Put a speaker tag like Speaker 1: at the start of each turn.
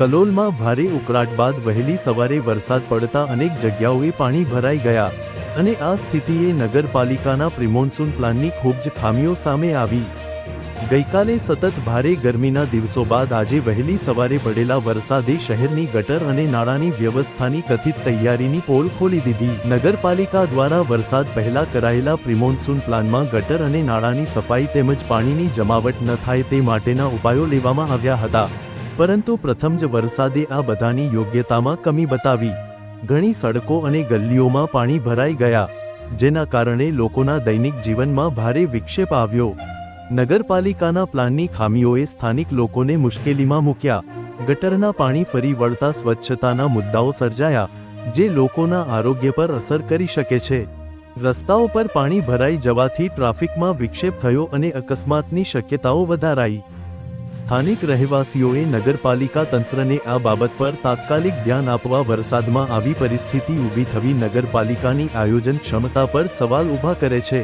Speaker 1: કલોલમાં ભારે ઉકળાટ બાદ વહેલી સવારે વરસાદ પડતા અનેક જગ્યાઓએ પાણી ભરાઈ ગયા અને આ સ્થિતિએ નગરપાલિકાના પ્રિમોન્સૂન પ્લાનની ખૂબ જ ખામીઓ સામે આવી. ગઈકાલે સતત ભારે ગરમીના દિવસો બાદ આજે વહેલી સવારે પડેલા વરસાદે શહેરની ગટર અને નાળાની વ્યવસ્થાની કથિત તૈયારીની પોલ ખોલી દીધી. નગરપાલિકા દ્વારા વરસાદ પહેલા કરાયેલા પ્રિમોન્સૂન પ્લાનમાં ગટર અને નાળાની સફાઈ તેમજ પાણીની જમાવટ ન થાય તે માટેના ઉપાયો લેવામાં આવ્યા હતા. પરંતુ પ્રથમ જ વરસાદે આ બધાની યોગ્યતામાં કમી બતાવી. ઘણી સડકો અને ગલીઓમાં પાણી ભરાઈ ગયા, જેના કારણે લોકોના દૈનિક જીવનમાં ભારે વિક્ષેપ આવ્યો. નગરપાલિકાના પ્લાનની ખામીઓએ સ્થાનિક લોકોને મુશ્કેલીમાં મૂક્યા. ગટરના પાણી ફરી વળતા સ્વચ્છતાના મુદ્દાઓ સર્જાયા, જે લોકોના આરોગ્ય પર અસર કરી શકે છે. રસ્તાઓ પર પાણી ભરાઈ જવાથી ટ્રાફિકમાં વિક્ષેપ થયો અને અકસ્માતની શક્યતાઓ વધારાઈ. સ્થાનિક રહેવાસીઓએ નગરપાલિકા તંત્રને આ બાબત પર તાત્કાલિક ધ્યાન આપવા વરસાદમાં આવી પરિસ્થિતિ ઊભી થવી નગરપાલિકાની આયોજન ક્ષમતા પર સવાલ ઊભા કરે છે.